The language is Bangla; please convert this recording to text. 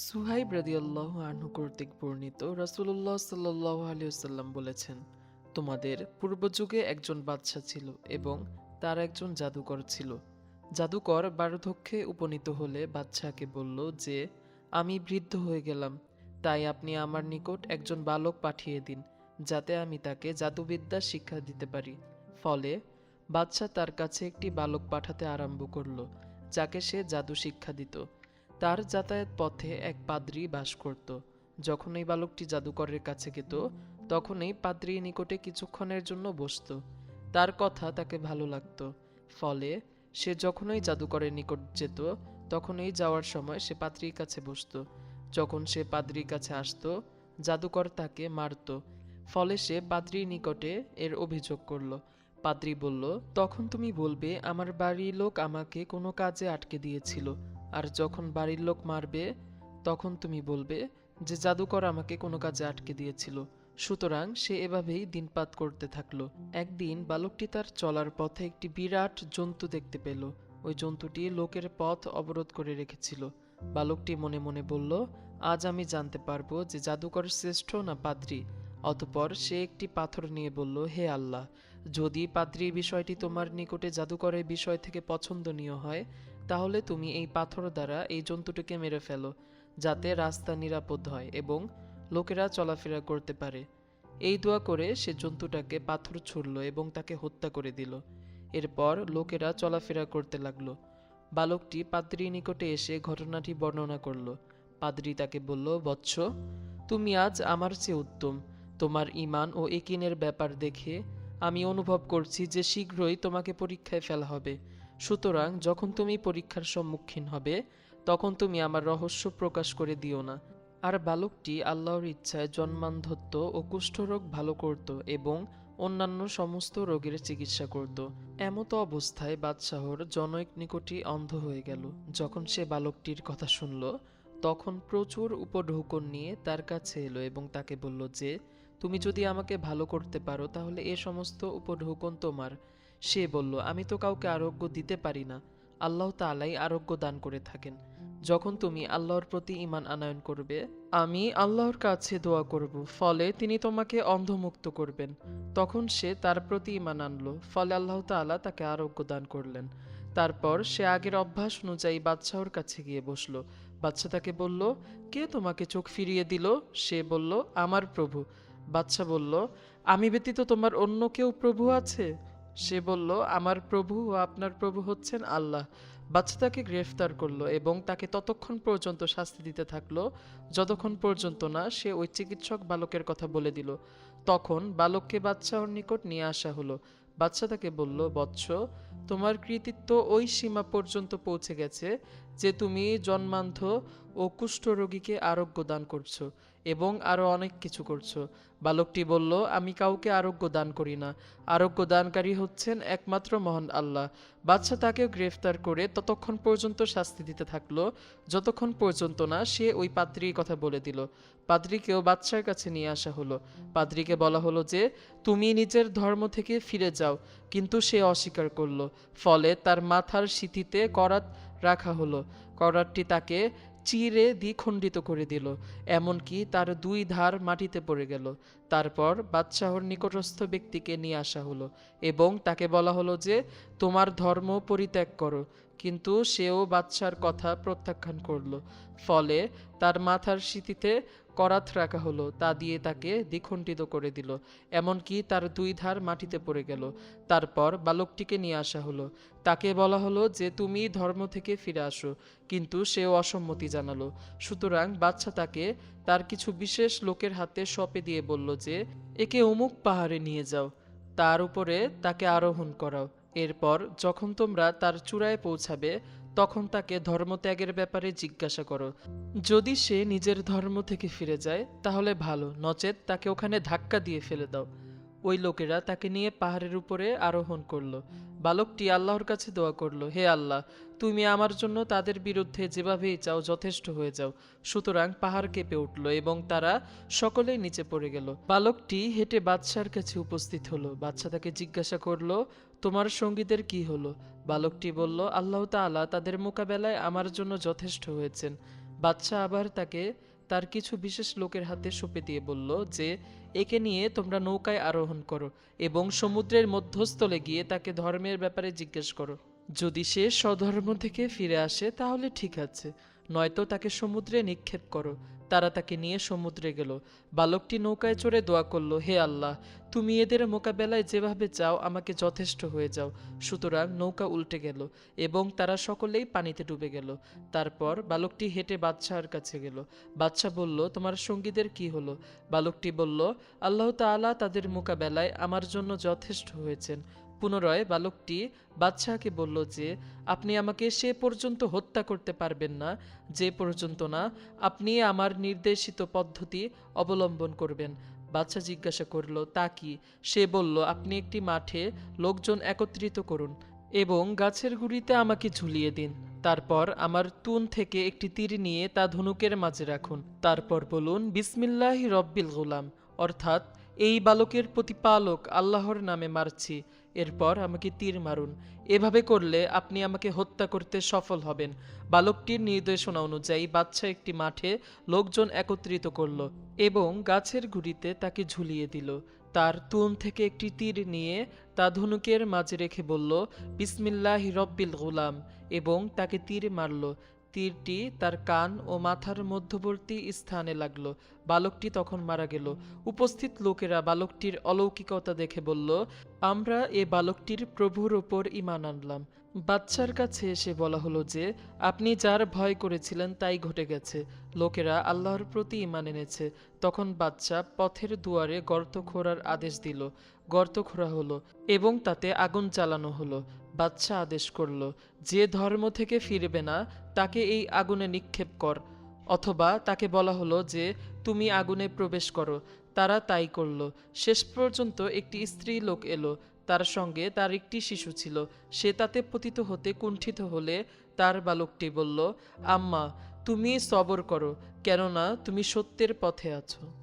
সুহাইব রাদিয়াল্লাহ আনহু কর্তৃক বর্ণিত রাসূলুল্লাহ সাল্লাহ আলিয়াল্লাম বলেছেন, তোমাদের পূর্বযুগে একজন বাদশা ছিল এবং তার একজন জাদুকর ছিল। জাদুকর বার্ধক্যে উপনীত হলে বাদশাকে বলল যে, আমি বৃদ্ধ হয়ে গেলাম, তাই আপনি আমার নিকট একজন বালক পাঠিয়ে দিন, যাতে আমি তাকে জাদুবিদ্যা শিক্ষা দিতে পারি। ফলে বাদশা তার কাছে একটি বালক পাঠাতে আরম্ভ করল, যাকে সে জাদু শিক্ষা দিত। তার যাতায়াত পথে এক পাদ্রী বাস করত। যখন এই বালকটি জাদুকরের কাছে যেত তখনই পাদ্রী নিকটে কিছুক্ষণের জন্য বসত। তার কথা তাকে ভালো লাগতো। ফলে সে যখনই জাদুকরের নিকট যেত, তখনই যাওয়ার সময় সে পাদ্রীর কাছে বসতো। যখন সে পাদ্রীর কাছে আসতো, জাদুকর তাকে মারত। ফলে সে পাদ্রীর নিকটে এর অভিযোগ করল। পাদ্রী বলল, তখন তুমি বলবে, আমার বাড়ির লোক আমাকে কোনো কাজে আটকে দিয়েছিল। আর যখন বাড়ির লোক মারবে, তখন তুমি বলবে যে জাদুকর আমাকে কোনো কাজে আটকে দিয়েছিল। সুতরাং সে এভাবেই দিনপাত করতে থাকল। একদিন বালকটি তার চলার পথে একটি বিরাট জন্তু দেখতে পেল। ওই জন্তুটি লোকের পথ অবরোধ করে রেখেছিল। বালকটি মনে মনে বলল, আজ আমি জানতে পারব যে জাদুকর শ্রেষ্ঠ না পাদ্রী। অতপর সে একটি পাথর নিয়ে বলল, হে আল্লাহ যদি পাদ্রী বিষয়টি তোমার নিকটে জাদুকরের বিষয় থেকে পছন্দনীয় হয়, তাহলে তুমি এই পাথর দ্বারা এই জন্তুটিকে মেরে ফেলো, যাতে রাস্তা নিরাপদ হয় এবং লোকেরা চলাফেরা করতে পারে। এই দোয়া করে সে জন্তুটাকে পাথর ছুড়ল এবং তাকে হত্যা করে দিল। এরপর লোকেরা চলাফেরা করতে লাগল। বালকটি পাদ্রীর নিকটে এসে ঘটনাটি বর্ণনা করল। পাদ্রী তাকে বলল, বৎস, তুমি আজ আমার চেয়ে উত্তম। তোমার ইমান ও একিনের ব্যাপার দেখে আমি অনুভব করছি যে শীঘ্রই তোমাকে পরীক্ষায় ফেলা হবে। সুতরাং যখন তুমি পরীক্ষার সম্মুখীন হবে, তখন তুমি আমার রহস্য প্রকাশ করে দিও না। আর বালকটি আল্লাহর ইচ্ছায় জন্মান্ধত্ব ও কুষ্ঠরোগ ভালো করত এবং অন্যান্য সমস্ত রোগের চিকিৎসা করত। এমতো অবস্থায় বাদশাহর জনৈক নিকটই অন্ধ হয়ে গেল। যখন সে বালকটির কথা শুনল তখন প্রচুর উপঢৌকন নিয়ে তার কাছে এলো এবং তাকে বলল যে, তুমি যদি আমাকে ভালো করতে পারো, তাহলে এ সমস্ত উপঢৌকন তোমার। সে বলল, আমি তো কাউকে আরোগ্য দিতে পারি না। আল্লাহ তালাই আরোগ্য দান করে থাকেন। যখন তুমি আল্লাহর প্রতি ইমান আনয়ন করবে, আমি আল্লাহর কাছে দোয়া করব। ফলে তিনি তোমাকে অন্ধমুক্ত করবেন। তখন সে তার প্রতি ইমান আনলো। ফলে আল্লাহ তাআলা তাকে আরোগ্য দান করলেন। তারপর সে আগের অভ্যাস অনুযায়ী বাদশাহর কাছে গিয়ে বসল। বাদশা তাকে বলল, কে তোমাকে চোখ ফিরিয়ে দিল? সে বলল, আমার প্রভু। বাচ্চা বলল, আমি ব্যতীত তোমার অন্য কেউ প্রভু আছে? সে বলল, আমার প্রভু ও আপনার প্রভু হচ্ছেন আল্লাহ। বাচ্চা তাকে গ্রেফতার করল এবং তাকে ততক্ষণ পর্যন্ত শাস্তি দিতে থাকল, যতক্ষণ পর্যন্ত না সে ওই চিকিৎসক বালকের কথা বলে দিল। তখন বালককে বাদশাহর নিকট নিয়ে আসা হলো। বাদশা তাকে বলল, বৎস, তোমার কৃতিত্ব ওই সীমা পর্যন্ত পৌঁছে গেছে। যে তুমি জন্মান্ধ ও কুষ্ঠরোগীকে আরোগ্য দান করছ এবং আরও অনেক কিছু করছ। বালকটি বলল, আমি কাউকে আরোগ্য দান করি না। আরোগ্য দানকারী হচ্ছেন একমাত্র মহান আল্লাহ। বাদশা তাকেও গ্রেফতার করে ততক্ষণ পর্যন্ত শাস্তি দিতে থাকল। যতক্ষণ পর্যন্ত না, সে ওই পাদ্রির কথা বলে দিল। পাদ্রিকেও বাদশার কাছে নিয়ে আসা হলো। পাদ্রিকে বলা হলো যে, তুমি নিজের ধর্ম থেকে ফিরে যাও। কিন্তু সে অস্বীকার করল। ফলে তার মাথার সিথিতে করাত রাখা হলো। করারটি তাকে চিরে দ্বিখণ্ডিত করে দিল, এমনকি তার দুই ধার মাটিতে পড়ে গেল। তারপর বাদশাহর নিকটস্থ ব্যক্তিকে নিয়ে আসা হলো এবং তাকে বলা হলো যে, তোমার ধর্ম পরিত্যাগ করো। কিন্তু সেও বাদশার কথা প্রত্যাখ্যান করল। ফলে তার মাথার স্মৃতিতে করাত রাখা হলো, তা দিয়ে তাকে দ্বিখণ্ডিত করে দিল, এমনকি তার দুই ধার মাটিতে পড়ে গেল। তারপর বালকটিকে নিয়ে আসা হলো। তাকে বলা হলো যে, তুমি ধর্ম থেকে ফিরে আসো। কিন্তু সেও অসম্মতি জানালো। সুতরাং বাচ্চা তাকে তার কিছু বিশেষ লোকের হাতে সপে দিয়ে বলল যে, একে অমুক পাহাড়ে নিয়ে যাও। তার উপরে তাকে আরোহণ করাও। এরপর যখন তোমরা তার চূড়ায় পৌঁছাবে তখন তাকে ধর্মত্যাগের ব্যাপারে জিজ্ঞাসা করো। যদি সে নিজের ধর্ম থেকে ফিরে যায়, তাহলে ভালো, নচেত তাকে ওখানে ধাক্কা দিয়ে ফেলে দাও। ওই লোকেরা তাকে নিয়ে পাহাড়ের উপরে আরোহণ করল। বালকটি আল্লাহর কাছে দোয়া করল, হে আল্লাহ, তুমি আমার জন্য তাদের বিরুদ্ধে যেভাবেই চাও যথেষ্ট হয়ে যাও। সুতরাং পাহাড় কেঁপে উঠল এবং তারা সকলেই নিচে পড়ে গেল। বালকটি হেঁটে বাদশার কাছে উপস্থিত হলো। বাদশা তাকে জিজ্ঞাসা করল, তোমার সঙ্গীদের কি হলো? বালকটি বলল, আল্লাহ তাআলা তাদের মোকাবেলায় আমার জন্য যথেষ্ট হয়েছেন। বাদশাহ আবার তাকে তার কিছু বিশেষ লোকের হাতে সঁপে দিয়ে বলল যে একে নিয়ে তোমরা নৌকায় আরোহণ করো এবং সমুদ্রের মধ্যস্থলে গিয়ে তাকে ধর্মের ব্যাপারে জিজ্ঞেস করো। যদি সে স্বধর্ম থেকে ফিরে আসে, তাহলে ঠিক আছে। নয়তো তাকে সমুদ্রে নিক্ষেপ করো। তারা তাকে নিয়ে সমুদ্রে গেল। বালকটি নৌকায় চড়ে দোয়া করল, হে আল্লাহ, তুমি এদের মোকাবেলায় যেভাবে চাও আমাকে যথেষ্ট হয়ে যাও। সুতরাং নৌকা উল্টে গেল এবং তারা সকলেই পানিতে ডুবে গেল। তারপর বালকটি হেঁটে বাদশাহর কাছে গেল। বাদশাহ বলল, তোমার সঙ্গীদের কি হলো? বালকটি বলল, আল্লাহ তাআলা তাদের মোকাবেলায় আমার জন্য যথেষ্ট হয়েছেন। পুনরায় বালকটি বাদশাহকে বলল যে, আপনি আমাকে সে পর্যন্ত হত্যা করতে পারবেন না, যে পর্যন্ত না, আপনি আমার নির্দেশিত পদ্ধতি অবলম্বন করবেন। বাদশাহ জিজ্ঞাসা করল, তা কি? সে বলল, আপনি একটি মাঠে লোকজন একত্রিত করুন এবং গাছের গুঁড়িতে আমাকে ঝুলিয়ে দিন। তারপর আমার তুন থেকে একটি তীর নিয়ে তা ধনুকের মাঝে রাখুন। তারপর বলুন, বিসমিল্লাহ রব্বিল গোলাম। অর্থাৎ এই বালকের প্রতিপালক আল্লাহর নামে মারছি, এরপর আমাকে তীর মারুন। এভাবে করলে আপনি আমাকে হত্যা করতে সফল হবেন। বালকটির নির্দেশনা অনুযায়ী বাচ্চা একটি মাঠে লোকজন একত্রিত করল এবং গাছের গুড়িতে তাকে ঝুলিয়ে দিল। তার তুন থেকে একটি তীর নিয়ে তা ধনুকের মাঝে রেখে বলল, বিসমিল্লাহ রব্বিল গুলাম, এবং তাকে তীর মারল। তীরটি তার কান ও মাথার মধ্যবর্তী স্থানে লাগল। বালকটি তখন মারা গেল। উপস্থিত লোকেরা বালকটির অলৌকিকতা দেখে বলল, আমরা এ বালকটির প্রভুর ওপর ইমান আনলাম। বাচ্চার কাছে এসে বলা হলো যে, আপনি যার ভয় করেছিলেন তাই ঘটে গেছে। লোকেরা আল্লাহর প্রতি ইমান এনেছে। তখন বাচ্চা পথের দুয়ারে গর্ত খোঁড়ার আদেশ দিল। গর্ত খোঁড়া হলো এবং তাতে আগুন জ্বালানো হলো। বাচ্চা আদেশ করল, যে ধর্ম থেকে ফিরবে না, তাকে এই আগুনে নিক্ষেপ কর। অথবা তাকে বলা হলো যে, তুমি আগুনে প্রবেশ করো। তারা তাই করল। শেষ পর্যন্ত একটি স্ত্রী লোক এলো। তার সঙ্গে তার একটি শিশু ছিল। সে তাতে পতিত হতে কুণ্ঠিত হলে তার বালকটি বলল, আম্মা, তুমি সবর করো, কেননা তুমি সত্যের পথে আছো।